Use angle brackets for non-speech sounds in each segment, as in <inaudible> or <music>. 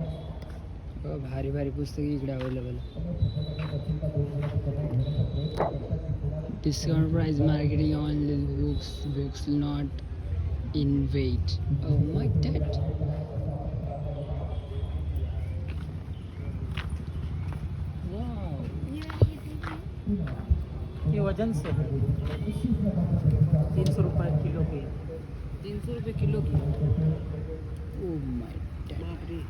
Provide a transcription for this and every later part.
भारी भारी पुस्तके इकडे available discount price marketing only books books not in weight my ये वजन से तीन सौ रुपये किलो के. तीन सौ रुपये किलो की. ओ माय रे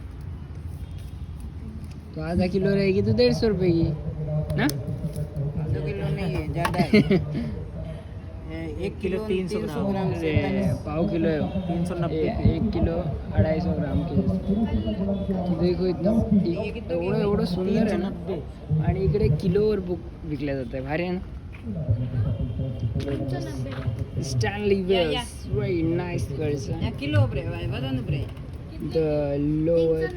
तो आधा किलो रहेगी तो डेढ़ सौ रुपये की ना? आधा किलो नहीं है ज़्यादा है एक किलो तीन सौ ग्राम पाव किलो है. तीन सौ नब्बे एक किलो अढाई सौ ग्राम के देखो इ- एवढं एवढं सुंदर आहे ना? आणि इकडे किलोवर बुक विकल्या जात आहे. भारी आहे ना? Stanley Wells very nice girls kilo ब्रे वजन ब्रे the lower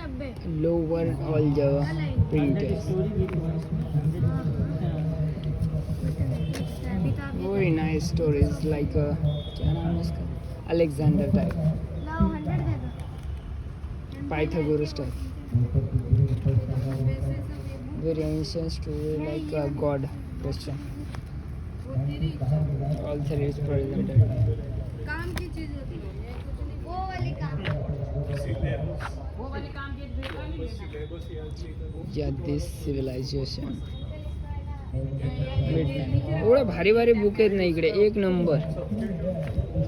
lower all the printers very nice stories like क्या नाम है इसका Alexander type Pythagoras type very ancient story like a god question all three is presented वो वाले काम एवढं भारी भारी बुक आहेत ना इकडे. एक नंबर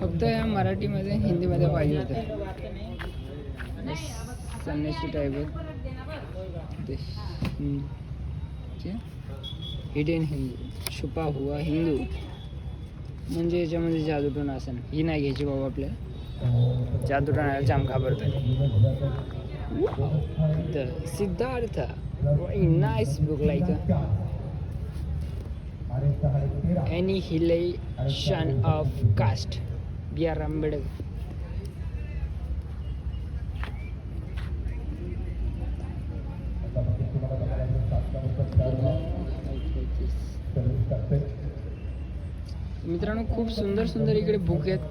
फक्त या मराठीमध्ये हिंदीमध्ये पाहिजे होतं. संन्यासी टाईप आहेत हिडन हिंदू. छुपा हुआ हिंदू. म्हणजे याच्यामध्ये जादूटोना आसन. ही नाही घ्यायची बाबा आपल्याला. जादूटोना जाम घाबरतं तर Siddharth nice book like annihilation of caste B R Ambedkar. मित्रांनो खूप सुंदर सुंदर इकडे बुक आहेत.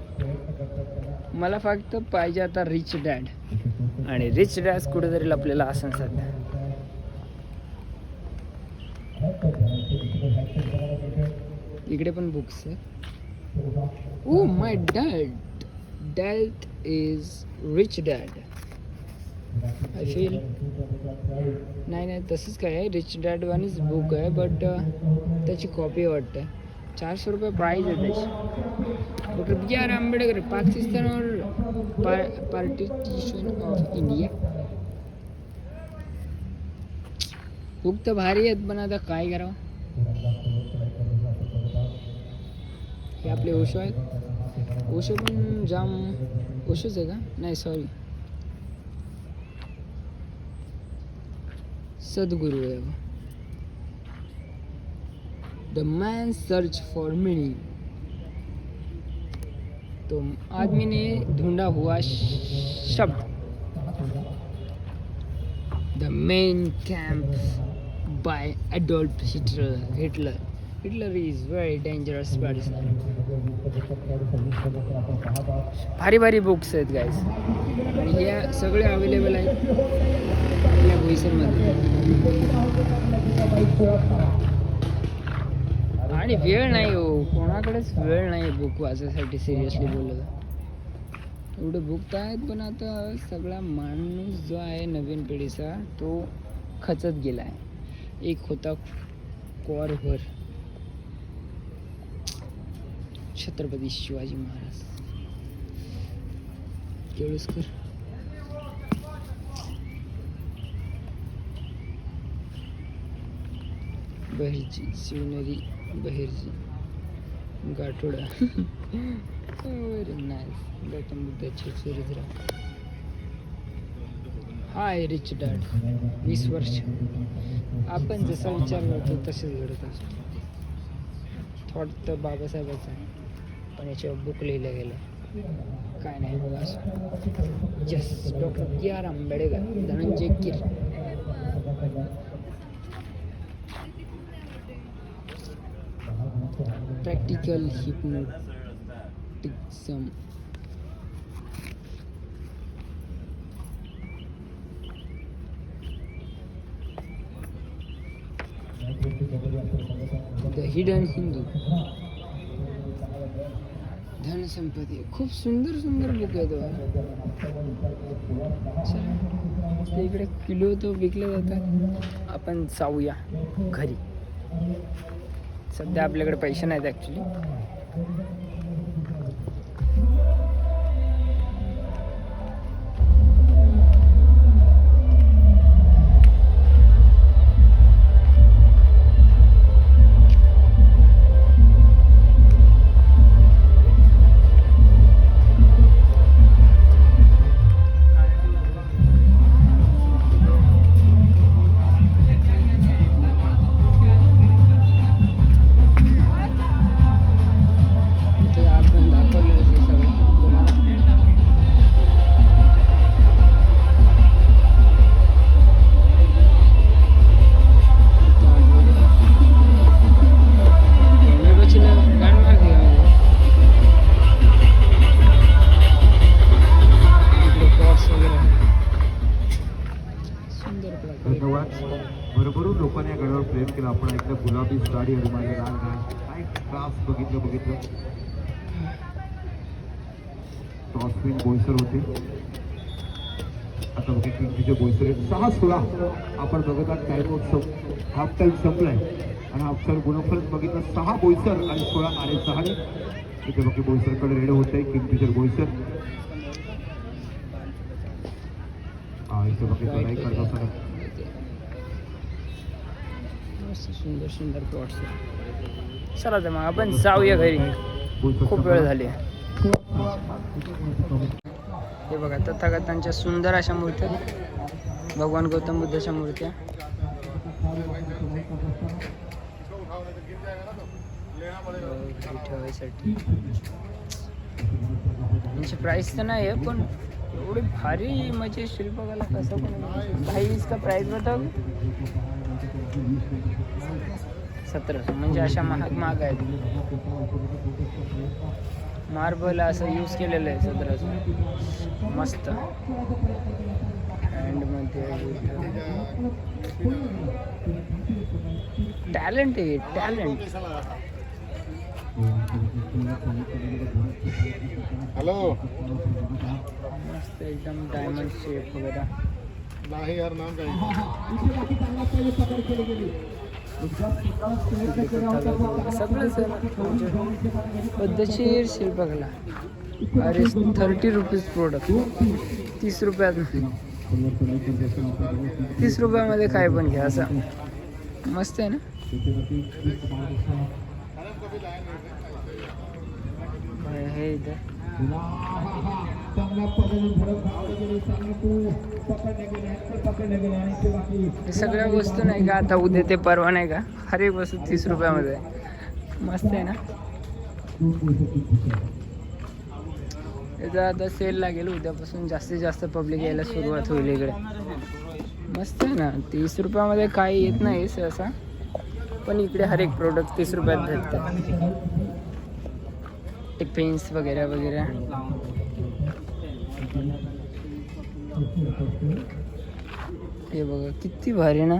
मला फक्त पाहिजे आता रिच डॅड आणि रिच डॅड कुठेतरी लपलेला असं सध्या. इकडे पण बुक्स आहे ओ my dad dad is rich dad I feel नाही नाही तसंच काय आहे. रिच डॅड वानीच बुक आहे बट त्याची कॉपी वाटते चारशे रुपये प्राईज आहे त्याची. Doctor B R Ambedkar Pakistan और पार्टिशन ऑफ इंडिया. बुक तर भारी आहेत पण आता काय करावं? हे आपले ओशो आहेत. ओशो पण जाम ओशोच आहे का? नाही सॉरी सद्गुरू आहे the man search for meaning तो आदमी ने ढूंढा हुआ श- शब्द। The Mein Kampf by Adolf Hitler Hitler Hitler is very dangerous person भारी भारी बुक्स आहेत गाईज आणि हे सगळे अवेलेबल आहेत. आपल्या बोईसरमध्ये आणि वेळ नाही हो. कोणाकडेच वेळ नाही बुक वाचायसाठी सिरियसली बोललं तर. एवढे बुक तर आहेत पण आता सगळा माणूस जो आहे नवीन पिढीचा तो खचत गेला आहे एक होता कॉरभर छत्रपती शिवाजी महाराज. केळुसकर बहिर्जी शिवनेरी. बहिर्जी. गाठोडा. Very nice. गौतम बुद्धाचे चरित्र. Hi rich dad. वीस वर्ष. आपण जसा विचार करतो तसेच घडत असतो. थॉट तर बाबासाहेबाचा आहे. पण याच्यावर बुक लिहिलं गेलं. काय नाही बघा असं. जस doctor B R Ambedkar Dhananjay Keer. Practical hypnotism the hidden Hindu धनसंपत्ती खूप सुंदर सुंदर बुक आहे तो इकडे किलो तो विकले जातात. आपण जाऊया घरी. सध्या आपल्याकडे पैसे नाहीत ॲक्च्युली क्रॉसविन बोईसर होते. आता बघितलं तिचे बोईसर. सहा सोळा आपण बघत आहात टाइम उत्सव. हाफ टाइम संपलाय. आणि हाफ टाइम गुणफलक बघितलं सहा बोईसर आणि सोळा आले सहाने इथे बघी बोईसरकडे रेड होत आहे किंगफिशर बोईसर हा इथे बघी लढाई करत असताना सुंदर सुंदर प्लॉट्स चला तर मग आपण जाऊया घरी. खूप वेळ झाली. हे बघा तथागतांच्या सुंदर अशा मूर्त्या. भगवान गौतम बुद्धाच्या मूर्त्या. ठेवायसाठी. यांची प्राईस तर नाही आहे पण एवढी भारी म्हणजे शिल्पकला कसं पण भाई इसका प्राईस बताओ? सतराशे म्हणजे अशा महाग महाग आहेत. मार्बल असं यूज केलेलं आहे सतराशे मस्त. हँडमध्ये टॅलेंट आहे टॅलेंट. हॅलो. मस्त एकदम डायमंड शेप वगैरे. नाही यार नाम काय? सगळं सर पद्धतशीर शिल्पकला. अरे थर्टी रुपीज प्रोडक्ट तीस रुपयात तीस रुपयामध्ये काय पण घ्या असं. मस्त आहे ना? हे इथं? सगळ्या वस्तू नाही का आता उद्या ते परवा नाही का? हर एक वस्तू तीस रुपयामध्ये. आहे. मस्त आहे ना? त्याचा आता सेल लागेल उद्यापासून जास्तीत जास्त पब्लिक यायला सुरुवात होईल इकडे. मस्त आहे ना? तीस रुपयामध्ये काही येत नाही सहसा. पण इकडे हर एक प्रोडक्ट तीस रुपयात भेटतं टिफिन्स वगैरे वगैरे. हे बघा किती भारी ना?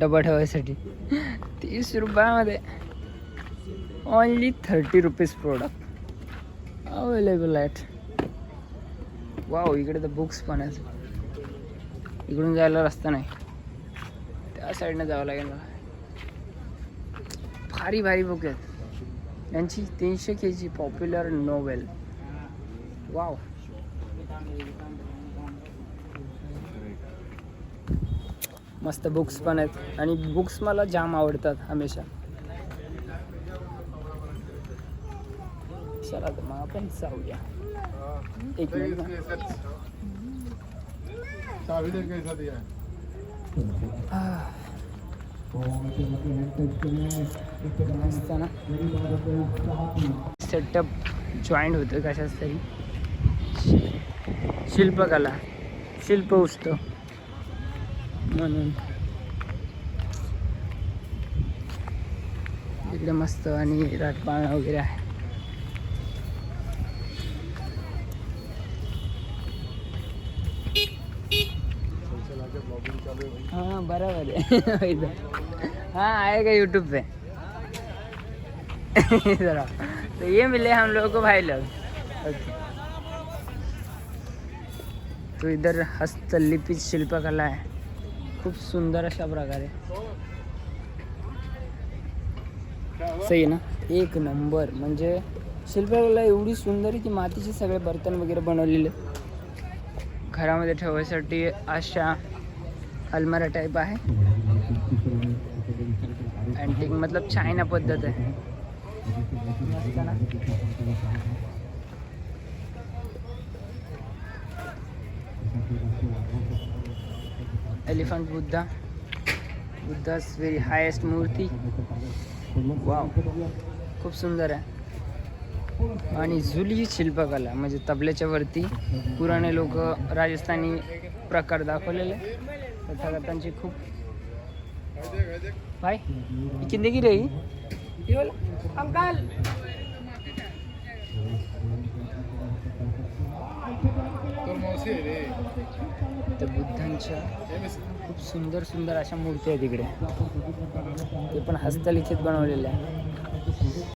डबा ठेवायसाठी. तीस रुपयामध्ये. Only thirty rupees product available आहेत वाव इकडे तर बुक्स पण आहेत. इकडून जायला रस्ता नाही. त्या साईडनं जावं लागेल मला भारी भारी बुक आहेत. यांची तीनशे K G popular novel wow मस्त बुक्स पण आहेत. आणि बुक्स मला जाम आवडतात हमेशा. चला तर मग आपण जाऊया. एक मिनिट ना. मस्त ना. सेटअप जॉईंट होतं कशाच तरी. शिल्पकला. शिल्प उत्सव. म्हणून. इकडे मस्त आणि राटपाळणा वगैरे आहे. हाँ बराबर हा हाँ आएगा यूट्यूब पे? <laughs> जरा. तो ये मिले हम लोगों को भाई लोग ओके. तो इधर हस्तलिपित शिल्पकला आहे. खूप सुंदर अशा प्रकारे. सही आहे ना? एक नंबर. म्हणजे शिल्पकला एवढी सुंदर आहे की मातीचे सगळे बर्तन वगैरे बनवलेले. घरामध्ये ठेवायसाठी अशा अलमारा टाईप आहे. अँटिक मतलब चायना पद्धत आहे. ना? Elephant Buddha Buddha's very highest मूर्ती वाव खूप सुंदर आहे. आणि जुली शिल्पकला म्हणजे तबल्याच्या वरती पुराणे लोक राजस्थानी प्रकार दाखवलेले. तथागतांची खूप. भाई ये कितने की रही अंकल. तो मौसी रे. तर बुद्धांच्या खूप सुंदर सुंदर अशा मूर्ती आहेत इकडे. ते पण हस्तलिखित बनवलेल्या आहे.